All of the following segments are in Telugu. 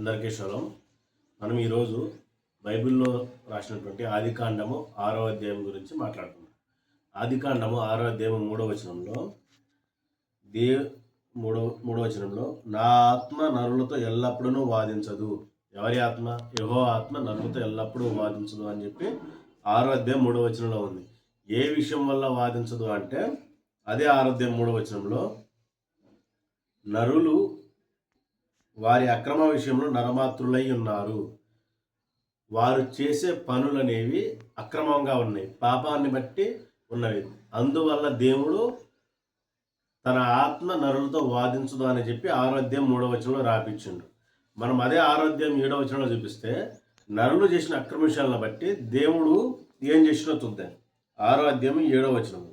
అందరికీ శుభం. మనం ఈరోజు బైబిల్లో రాసినటువంటి ఆదికాండము ఆరో అధ్యాయం గురించి మాట్లాడుకుందాం. ఆదికాండము ఆరో అధ్యాయం మూడో వచనంలో దేవ్ మూడో మూడో వచనంలో నా ఆత్మ నరులతో ఎల్లప్పుడూ వాదించదు. ఎవరి ఆత్మ? యహో ఆత్మ నరులతో ఎల్లప్పుడూ వాదించదు అని చెప్పి ఆరో అధ్యాయం మూడో వచనంలో ఉంది. ఏ విషయం వల్ల వాదించదు అంటే అదే ఆరోధ్యం మూడో వచనంలో నరులు వారి అక్రమ విషయంలో నరమాత్రులై ఉన్నారు. వారు చేసే పనులనేవి అక్రమంగా ఉన్నాయి. పాపాన్ని బట్టి ఉన్నవి. అందువల్ల దేవుడు తన ఆత్మ నరులతో వాదించదు అని చెప్పి ఆరోగ్యం మూడవ వచనంలో రాపించిండు. మనం అదే ఆరోగ్యం ఏడవ వచనంలో చూపిస్తే నరులు చేసిన అక్రమ విషయాలను బట్టి దేవుడు ఏం చేసినా చూద్దాం. ఆరోగ్యం ఏడవ వచనం.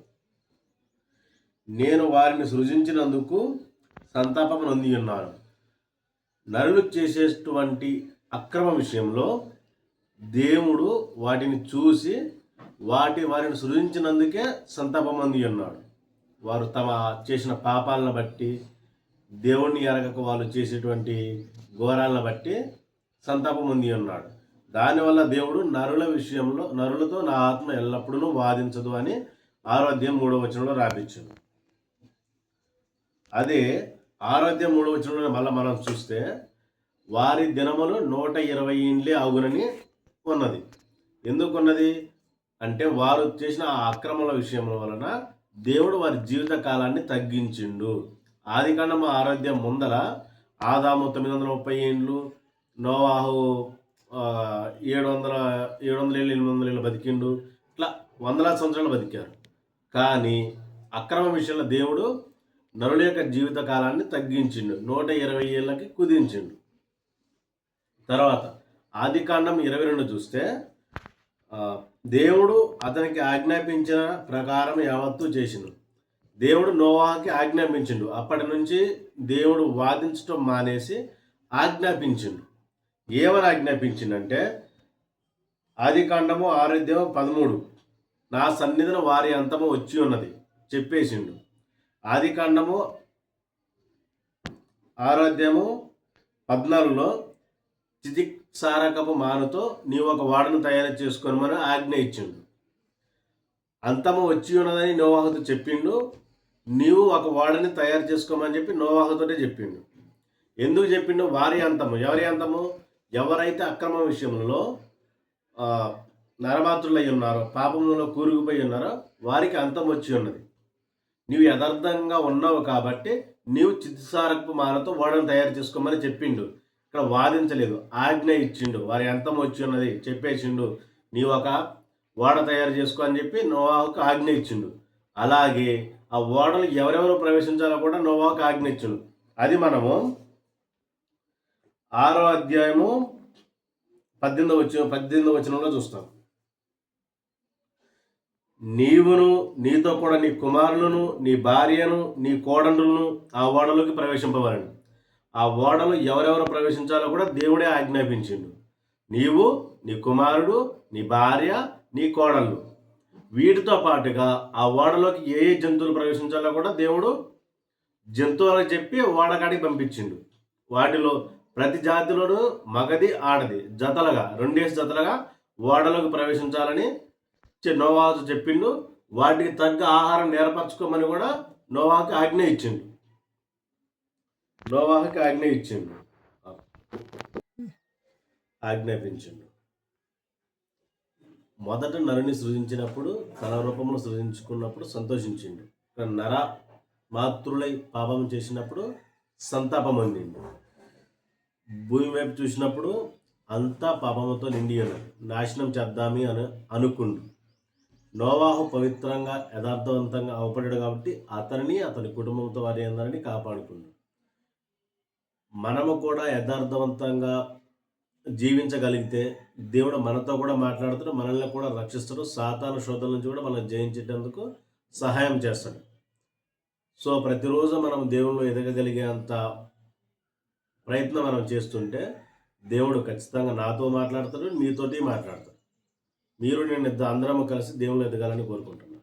నేను వారిని సృజించినందుకు సంతాపం నొంది ఉన్నాను. నరులు చేసేటువంటి అక్రమ విషయంలో దేవుడు వాటిని చూసి వాటి వారిని సృజించినందుకే సంతాపం అంది ఉన్నాడు. వారు తమ చేసిన పాపాలను బట్టి దేవుణ్ణి ఎరగక వాళ్ళు చేసేటువంటి ఘోరాలను బట్టి సంతాపం ఉంది ఉన్నాడు. దానివల్ల దేవుడు నరుల విషయంలో నరులతో నా ఆత్మ ఎల్లప్పుడూ వాదించదు అని ఆరోగ్యం మూడవ వచనంలో రాపించింది అదే ఆరోగ్యం మూడవ వచనంలో మళ్ళీ మనం చూస్తే వారి దినములు నూట ఇరవై ఇండ్లే ఆగునని ఉన్నది. ఎందుకున్నది అంటే వారు చేసిన ఆ అక్రమాల విషయముల వలన దేవుడు వారి జీవిత కాలాన్ని తగ్గించిండు. ఆది కాండం ఆరోగ్యం ముందర ఆదాము తొమ్మిది వందల ముప్పై ఏండ్లు నోవాహు ఏడు వందల ఏడు వందల ఏళ్ళు ఎనిమిది వందల ఏళ్ళు బతికిండు. ఇట్లా వందలాది సంవత్సరాలు బతికారు. కానీ అక్రమ విషయంలో దేవుడు నరుల యొక్క జీవిత కాలాన్ని తగ్గించిండు. నూట ఇరవై ఏళ్ళకి కుదించిండు. తర్వాత ఆది కాండం ఇరవై రెండు చూస్తే దేవుడు అతనికి ఆజ్ఞాపించిన ప్రకారం యావత్తు చేసిండు. దేవుడు నోవాకి ఆజ్ఞాపించిండు. అప్పటి నుంచి దేవుడు వాదించడం మానేసి ఆజ్ఞాపించిండు. ఏమని ఆజ్ఞాపించిండంటే ఆది కాండము ఆరోగ్యం పదమూడు నా సన్నిధిన వారి అంతము వచ్చి ఉన్నది చెప్పేసిండు. ఆది కాండము ఆరోగ్యము పద్నాలుగులో చితిక్సారకపు మానుతో నీవు ఒక వాడను తయారు చేసుకోమని ఆజ్ఞ ఇచ్చిండు. అంతము వచ్చి ఉన్నదని నోవాహుతో చెప్పిండు. నీవు ఒక వాడని తయారు చేసుకోమని చెప్పి నోవాహుతోనే చెప్పిండు. ఎందుకు చెప్పిండు? వారి అంతము. ఎవరి అంతము? ఎవరైతే అక్రమ విషయంలో ఆ, నరమాత్రులై ఉన్నారో పాపంలో కూరుకుపోయి ఉన్నారో వారికి అంతం వచ్చి ఉన్నది. నీవు యథార్థంగా ఉన్నావు కాబట్టి నీవు చిత్సారపు మాలతో ఓడను తయారు చేసుకోమని చెప్పిండు. ఇక్కడ వాదించలేదు. ఆజ్ఞ ఇచ్చిండు. వారి అంతం వచ్చి ఉన్నది చెప్పేసిండు. నీవు ఒక ఓడ తయారు చేసుకో అని చెప్పి నోవాహుకు ఆజ్ఞ ఇచ్చిండు. అలాగే ఆ ఓడలు ఎవరెవరు ప్రవేశించాలో కూడా నోవాహుకు ఆజ్ఞ ఇచ్చిండు. అది మనము ఆరో అధ్యాయము పద్దెనిమిది వచ్చిన పద్దెనిమిది వచనంలో చూస్తాం. నీవును నీతో కూడా నీ కుమారులను నీ భార్యను నీ కోడండులను ఆ ఓడలోకి ప్రవేశింపవాలని. ఆ ఓడలు ఎవరెవరు ప్రవేశించాలో కూడా దేవుడే ఆజ్ఞాపించిండు. నీవు నీ కుమారుడు నీ భార్య నీ కోడళ్ళు. వీటితో పాటుగా ఆ ఓడలోకి ఏ ఏ జంతువులు ప్రవేశించాలో కూడా దేవుడు జంతువులకు చెప్పి ఓడకాడికి పంపించిండు. వాటిలో ప్రతి జాతిలోనూ మగది ఆడది జతలుగా రెండేసి జతలుగా ఓడలోకి ప్రవేశించాలని నోవాహు చెప్పిండు వాటికి తగ్గ ఆహారం నేర్పరచుకోమని కూడా నోవాహుకి ఆజ్ఞ ఇచ్చిండు. నోవాహుకి ఆజ్ఞ ఇచ్చిండు. ఆజ్ఞాపించిండు. మొదట నరుని సృజించినప్పుడు తన రూపమును సృజించుకున్నప్పుడు సంతోషించిండు. నర మాతృలై పాపం చేసినప్పుడు సంతాపం అందిండు భూమి వైపు చూసినప్పుడు అంతా పాపముతో నిండి నాశనం చేద్దామి అని అనుకుండు. నోవాహు పవిత్రంగా యథార్థవంతంగా అవపడాడు కాబట్టి అతనిని అతని కుటుంబంతో వారి అందరినీ కాపాడుకున్నాడు. మనము కూడా యథార్థవంతంగా జీవించగలిగితే దేవుడు మనతో కూడా మాట్లాడుతాడు మనల్ని కూడా రక్షిస్తాడు సాతాను శోధన నుంచి కూడా మనం జయించేటందుకు సహాయం చేస్తాడు. సో ప్రతిరోజు మనం దేవుళ్ళు ఎదగగలిగేంత ప్రయత్నం మనం చేస్తుంటే దేవుడు ఖచ్చితంగా నాతో మాట్లాడతాడు మీతోటి మాట్లాడతాడు. మీరు నేను ఇద్దరు అందరం కలిసి దేవుళ్ళు ఎదగాలని కోరుకుంటున్నాను